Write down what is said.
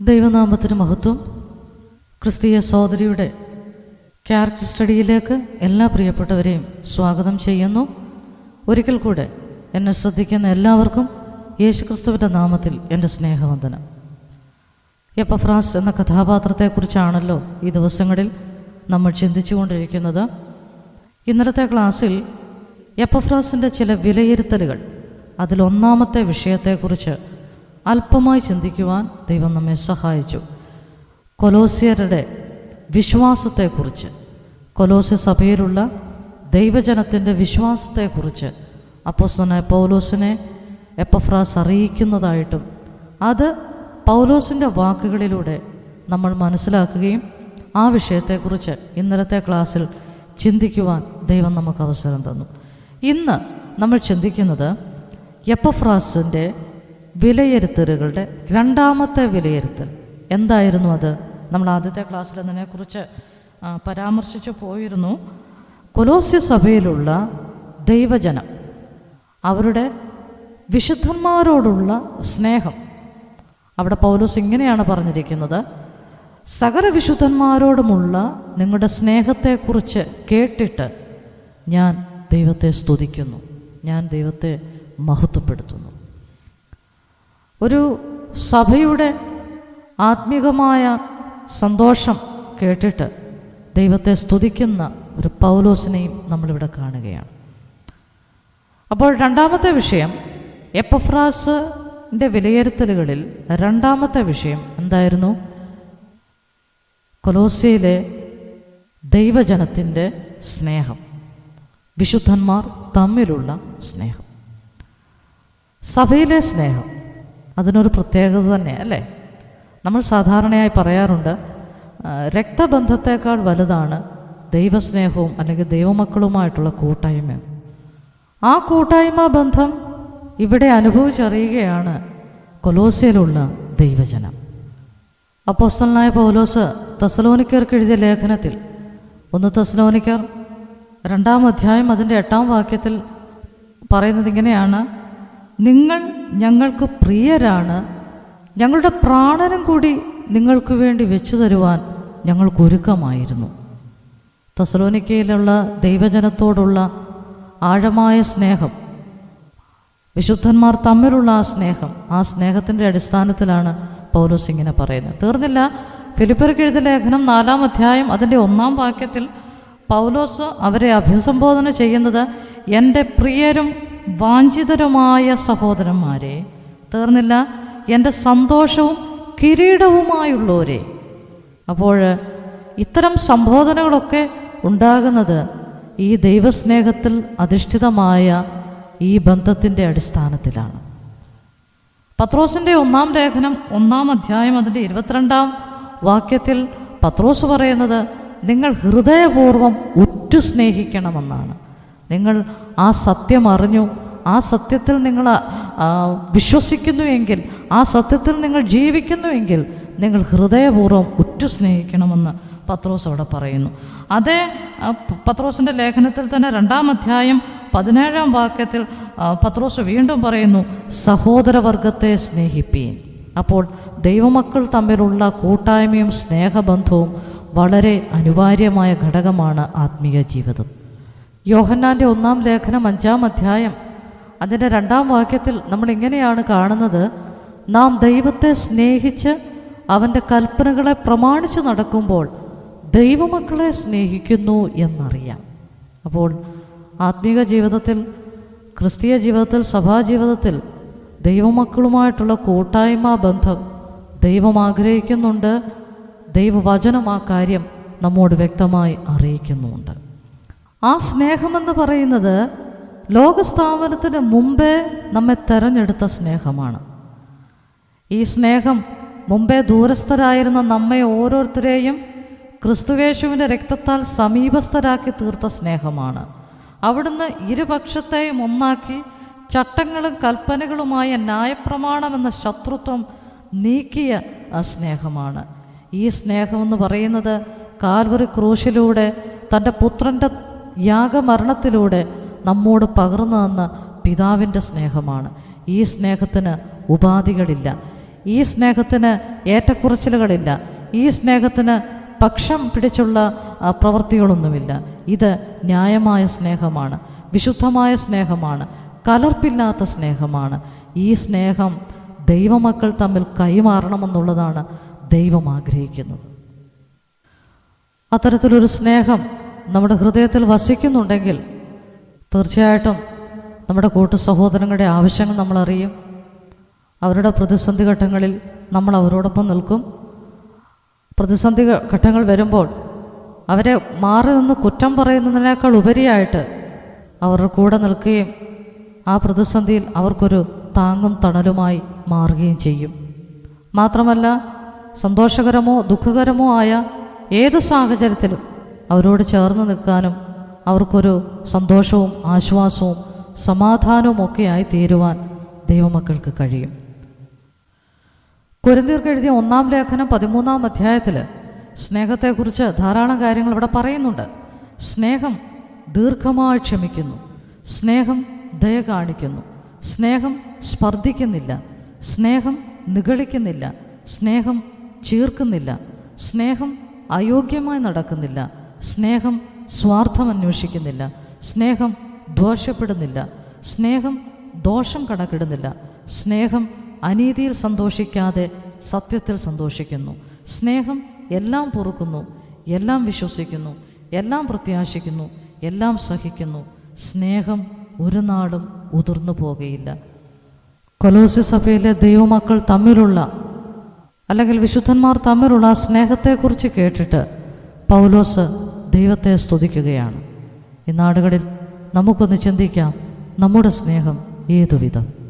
ദൈവനാമത്തിന് മഹത്വം. ക്രിസ്തീയ സഹോദരിയുടെ ക്യാരക്ടർ സ്റ്റഡിയിലേക്ക് എല്ലാ പ്രിയപ്പെട്ടവരെയും സ്വാഗതം ചെയ്യുന്നു. ഒരിക്കൽ കൂടെ എന്നെ ശ്രദ്ധിക്കുന്ന എല്ലാവർക്കും യേശുക്രിസ്തുവിന്റെ നാമത്തിൽ എന്റെ സ്നേഹവന്ദനം. എപ്പഫ്രാസ് എന്ന കഥാപാത്രത്തെക്കുറിച്ചാണല്ലോ ഈ ദിവസങ്ങളിൽ നമ്മൾ ചിന്തിച്ചുകൊണ്ടിരിക്കുന്നത്. ഇന്നലത്തെ ക്ലാസ്സിൽ എപ്പഫ്രാസിന്റെ ചില വിലയിരുത്തലുകൾ അതിലൊന്നാമത്തെ വിഷയത്തെക്കുറിച്ച് അല്പമായി ചിന്തിക്കുവാൻ ദൈവം നമ്മെ സഹായിച്ചു. കൊലോസിയരുടെ വിശ്വാസത്തെക്കുറിച്ച് കൊലോസ്യ സഭയിലുള്ള ദൈവജനത്തിന്റെ വിശ്വാസത്തെക്കുറിച്ച് അപ്പോസ്തനായ പൗലോസിനെ എപ്പഫ്രാസ് അറിയിക്കുന്നതായിട്ടും അത് പൗലോസിന്റെ വാക്കുകളിലൂടെ നമ്മൾ മനസ്സിലാക്കുകയും ആ വിഷയത്തെക്കുറിച്ച് ഇന്നലത്തെ ക്ലാസ്സിൽ ചിന്തിക്കുവാൻ ദൈവം നമുക്ക് അവസരം തന്നു. ഇന്ന് നമ്മൾ ചിന്തിക്കുന്നത് എപ്പഫ്രാസിന്റെ വിലയിരുത്തലുകളുടെ രണ്ടാമത്തെ വിലയിരുത്തൽ. എന്തായിരുന്നു അത്? നമ്മൾ ആദ്യത്തെ ക്ലാസ്സിൽ അതിനെക്കുറിച്ച് പരാമർശിച്ചു പോയിരുന്നു. കൊലോസ്യ സഭയിലുള്ള ദൈവജനം അവരുടെ വിശുദ്ധന്മാരോടുള്ള സ്നേഹം. അവിടെ പൗലോസ് ഇങ്ങനെയാണ് പറഞ്ഞിരിക്കുന്നത്. സകല വിശുദ്ധന്മാരോടുമുള്ള നിങ്ങളുടെ സ്നേഹത്തെക്കുറിച്ച് കേട്ടിട്ട് ഞാൻ ദൈവത്തെ സ്തുതിക്കുന്നു. ഞാൻ ദൈവത്തെ മഹത്വപ്പെടുത്തുന്നു. ഒരു സഭയുടെ ആത്മീകമായ സന്തോഷം കേട്ടിട്ട് ദൈവത്തെ സ്തുതിക്കുന്ന ഒരു പൗലോസിനെയും നമ്മളിവിടെ കാണുകയാണ്. അപ്പോൾ രണ്ടാമത്തെ വിഷയം എപ്പഫ്രാസിന്റെ വിലയിരുത്തലുകളിൽ രണ്ടാമത്തെ വിഷയം എന്തായിരുന്നു? കൊലോസിയിലെ ദൈവജനത്തിന്റെ സ്നേഹം വിശുദ്ധന്മാർ തമ്മിലുള്ള സ്നേഹം സഭയിലെ സ്നേഹം. അതിനൊരു പ്രത്യേകത തന്നെ അല്ലേ? നമ്മൾ സാധാരണയായി പറയാറുണ്ട് രക്തബന്ധത്തെക്കാൾ വലുതാണ് ദൈവസ്നേഹവും അല്ലെങ്കിൽ ദൈവമക്കളുമായിട്ടുള്ള കൂട്ടായ്മ. ആ കൂട്ടായ്മ ബന്ധം ഇവിടെ അനുഭവിച്ചറിയുകയാണ് കൊലോസിയിലുള്ള ദൈവജനം. അപ്പോസ്തലനായ പൗലോസ് തസലോനിക്കർക്ക് എഴുതിയ ലേഖനത്തിൽ ഒന്ന് തസലോനിക്കർ രണ്ടാം അധ്യായം അതിന്റെ എട്ടാം വാക്യത്തിൽ പറയുന്നത് ഇങ്ങനെയാണ് നിങ്ങൾ ഞങ്ങൾക്ക് പ്രിയരാണ്. ഞങ്ങളുടെ പ്രാണനും കൂടി നിങ്ങൾക്ക് വേണ്ടി വെച്ചു തരുവാൻ ഞങ്ങൾക്ക് ഒരുക്കമായിരുന്നു. തെസലോനിക്കയിലുള്ള ദൈവജനത്തോടുള്ള ആഴമായ സ്നേഹം വിശുദ്ധന്മാർ തമ്മിലുള്ള ആ സ്നേഹം ആ സ്നേഹത്തിന്റെ അടിസ്ഥാനത്തിലാണ് പൗലോസ് ഇങ്ങനെ പറയുന്നത്. തീർന്നില്ല. ഫിലിപ്പർക്ക് ലേഖനം നാലാം അധ്യായം അതിന്റെ ഒന്നാം വാക്യത്തിൽ പൗലോസ് അവരെ അഭിസംബോധന ചെയ്യുന്നത് എന്റെ പ്രിയരും വാഞ്ചിതരുമായ സഹോദരന്മാരെ തീർന്നില്ല. എന്റെ സന്തോഷവും കിരീടവുമായുള്ളവരെ. അപ്പോൾ ഇത്തരം സംബോധനകളൊക്കെ ഉണ്ടാകുന്നത് ഈ ദൈവസ്നേഹത്തിൽ അധിഷ്ഠിതമായ ഈ ബന്ധത്തിന്റെ അടിസ്ഥാനത്തിലാണ്. പത്രോസിന്റെ ഒന്നാം ലേഖനം ഒന്നാം അധ്യായം അതിന്റെ ഇരുപത്തിരണ്ടാം വാക്യത്തിൽ പത്രോസ് പറയുന്നത് നിങ്ങൾ ഹൃദയപൂർവം ഉറ്റു സ്നേഹിക്കണമെന്നാണ് നിങ്ങൾ ആ സത്യം അറിഞ്ഞു ആ സത്യത്തിൽ നിങ്ങൾ വിശ്വസിക്കുന്നുവെങ്കിൽ ആ സത്യത്തിൽ നിങ്ങൾ ജീവിക്കുന്നുവെങ്കിൽ നിങ്ങൾ ഹൃദയപൂർവം ഉറ്റു സ്നേഹിക്കണമെന്ന് പത്രോസ് അവിടെ പറയുന്നു. അതേ പത്രോസിന്റെ ലേഖനത്തിൽ തന്നെ രണ്ടാം അധ്യായം പതിനേഴാം വാക്യത്തിൽ പത്രോസ് വീണ്ടും പറയുന്നു സഹോദരവർഗത്തെ സ്നേഹിപ്പീൻ. അപ്പോൾ ദൈവമക്കൾ തമ്മിലുള്ള കൂട്ടായ്മയും സ്നേഹബന്ധവും വളരെ അനിവാര്യമായ ഘടകമാണ് ആത്മീയ ജീവിതം. യോഹന്നാന്റെ ഒന്നാം ലേഖനം അഞ്ചാം അധ്യായം. അതിന്റെ രണ്ടാം വാക്യത്തിൽ നമ്മൾ ഇങ്ങനെയാണ് കാണുന്നത്. നാം ദൈവത്തെ സ്നേഹിച്ച് അവന്റെ കൽപ്പനകളെ പ്രമാണിച്ച് നടക്കുമ്പോൾ ദൈവമക്കളെ സ്നേഹിക്കുന്നു എന്നറിയാം. അപ്പോൾ ആത്മീക ജീവിതത്തിൽ ക്രിസ്തീയ ജീവിതത്തിൽ സഭാജീവിതത്തിൽ ദൈവമക്കളുമായിട്ടുള്ള കൂട്ടായ്മ ബന്ധം ദൈവം ആഗ്രഹിക്കുന്നുണ്ട്. ദൈവവചനം ആ കാര്യം നമ്മോട് വ്യക്തമായി അറിയിക്കുന്നുമുണ്ട്. ആ സ്നേഹമെന്ന് പറയുന്നത് ലോകസ്ഥാപനത്തിന് മുമ്പേ നമ്മെ തെരഞ്ഞെടുത്ത സ്നേഹമാണ്. ഈ സ്നേഹം മുമ്പേ ദൂരസ്ഥരായിരുന്ന നമ്മെ ഓരോരുത്തരെയും ക്രിസ്തുവേശുവിന്റെ രക്തത്താൽ സമീപസ്ഥരാക്കി തീർത്ത സ്നേഹമാണ്. അവിടുന്ന് ഇരുപക്ഷത്തെയും ഒന്നാക്കി ചട്ടങ്ങളും കൽപ്പനകളുമായ ന്യായപ്രമാണമെന്ന ശത്രുത്വം നീക്കിയ സ്നേഹമാണ്. ഈ സ്നേഹമെന്ന് പറയുന്നത് കാൽവറി ക്രൂശിലൂടെ തന്റെ പുത്രന്റെ യാഗമരണത്തിലൂടെ നമ്മോട് പകർന്നു തന്ന പിതാവിന്റെ സ്നേഹമാണ്. ഈ സ്നേഹത്തിന് ഉപാധികളില്ല. ഈ സ്നേഹത്തിന് ഏറ്റക്കുറച്ചിലുകളില്ല. ഈ സ്നേഹത്തിന് പക്ഷം പിടിച്ചുള്ള പ്രവൃത്തികളൊന്നുമില്ല ഇത് ന്യായമായ സ്നേഹമാണ്. വിശുദ്ധമായ സ്നേഹമാണ്. കലർപ്പില്ലാത്ത സ്നേഹമാണ്. ഈ സ്നേഹം ദൈവമക്കൾ തമ്മിൽ കൈമാറണമെന്നുള്ളതാണ് ദൈവം ആഗ്രഹിക്കുന്നത്. അത്തരത്തിലൊരു സ്നേഹം നമ്മുടെ ഹൃദയത്തിൽ വസിക്കുന്നുണ്ടെങ്കിൽ തീർച്ചയായിട്ടും നമ്മുടെ കൂട്ടു സഹോദരങ്ങളുടെ ആവശ്യങ്ങൾ നമ്മളറിയും അവരുടെ പ്രതിസന്ധി ഘട്ടങ്ങളിൽ നമ്മൾ അവരോടൊപ്പം നിൽക്കും. പ്രതിസന്ധി ഘട്ടങ്ങൾ വരുമ്പോൾ അവരെ മാറി നിന്ന് കുറ്റം പറയുന്നതിനേക്കാൾ ഉപരിയായിട്ട് അവരുടെ കൂടെ നിൽക്കുകയും ആ പ്രതിസന്ധിയിൽ അവർക്കൊരു താങ്ങും തണലുമായി മാറുകയും ചെയ്യും. മാത്രമല്ല സന്തോഷകരമോ ദുഃഖകരമോ ആയ ഏത് സാഹചര്യത്തിലും അവരോട് ചേർന്ന് നിൽക്കാനും അവർക്കൊരു സന്തോഷവും ആശ്വാസവും സമാധാനവും ഒക്കെയായി തീരുവാൻ ദൈവമക്കൾക്ക് കഴിയും. കുരുന്തീർക്ക് എഴുതിയ ഒന്നാം ലേഖനം പതിമൂന്നാം അധ്യായത്തിൽ സ്നേഹത്തെക്കുറിച്ച് ധാരാളം കാര്യങ്ങൾ ഇവിടെ പറയുന്നുണ്ട്. സ്നേഹം ദീർഘമായി ക്ഷമിക്കുന്നു. സ്നേഹം ദയ കാണിക്കുന്നു. സ്നേഹം സ്പർദ്ധിക്കുന്നില്ല. സ്നേഹം നിഗളിക്കുന്നില്ല. സ്നേഹം ചീർക്കുന്നില്ല. സ്നേഹം അയോഗ്യമായി നടക്കുന്നില്ല. സ്നേഹം സ്വാർത്ഥം അന്വേഷിക്കുന്നില്ല. സ്നേഹം ദോഷപ്പെടുന്നില്ല. സ്നേഹം ദോഷം കണക്കിടുന്നില്ല. സ്നേഹം അനീതിയിൽ സന്തോഷിക്കാതെ സത്യത്തിൽ സന്തോഷിക്കുന്നു. സ്നേഹം എല്ലാം പൊറുക്കുന്നു എല്ലാം വിശ്വസിക്കുന്നു എല്ലാം പ്രത്യാശിക്കുന്നു എല്ലാം സഹിക്കുന്നു. സ്നേഹം ഒരു നാളും ഉതിർന്നു പോകുകയില്ല. കൊലോസി സഭയിലെ ദൈവമക്കൾ തമ്മിലുള്ള അല്ലെങ്കിൽ വിശുദ്ധന്മാർ തമ്മിലുള്ള സ്നേഹത്തെക്കുറിച്ച് കേട്ടിട്ട് പൗലോസ് ദൈവത്തെ സ്തുതിക്കുകയാണ്. ഈ നാടുകളിൽ നമുക്കൊന്ന് ചിന്തിക്കാം. നമ്മുടെ സ്നേഹം ഏതുവിധം?